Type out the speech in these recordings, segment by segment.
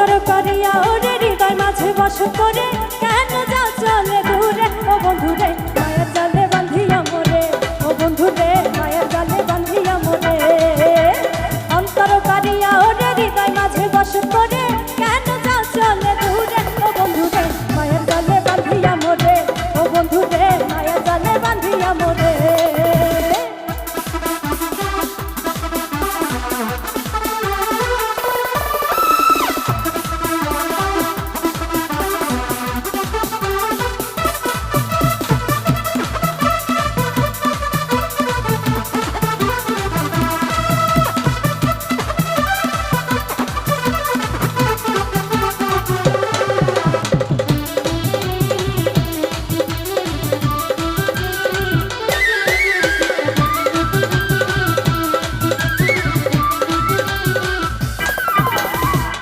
করিয়া ওরে হৃদয় মাঝে বস করে কেন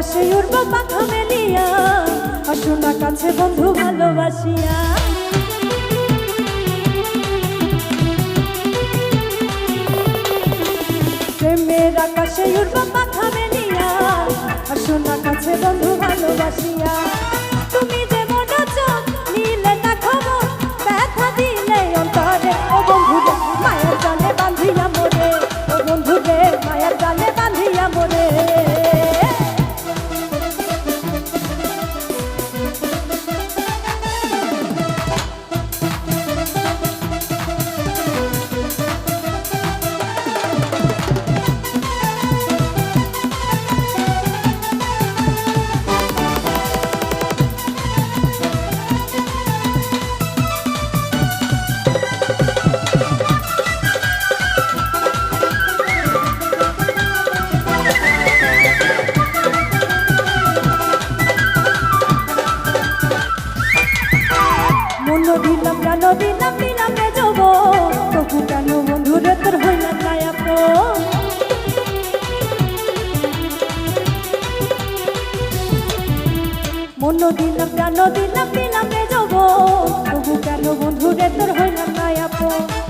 আকাশে উড়ব পাখা মেলিয়া আসুনা কাছে বন্ধু ভালোবাসিয়া। প্রেমের আকাশে উড়ব পাখা মেলিয়া আসুনা কাছে বন্ধু ভালোবাসিয়া। দিলাম রে যাব তবু কেন বন্ধুরে তোর হইলাম না আপন মন দিলাম প্রাণ দিলাম রে যাব তবু কেন বন্ধুরে তোর হইলাম না আপন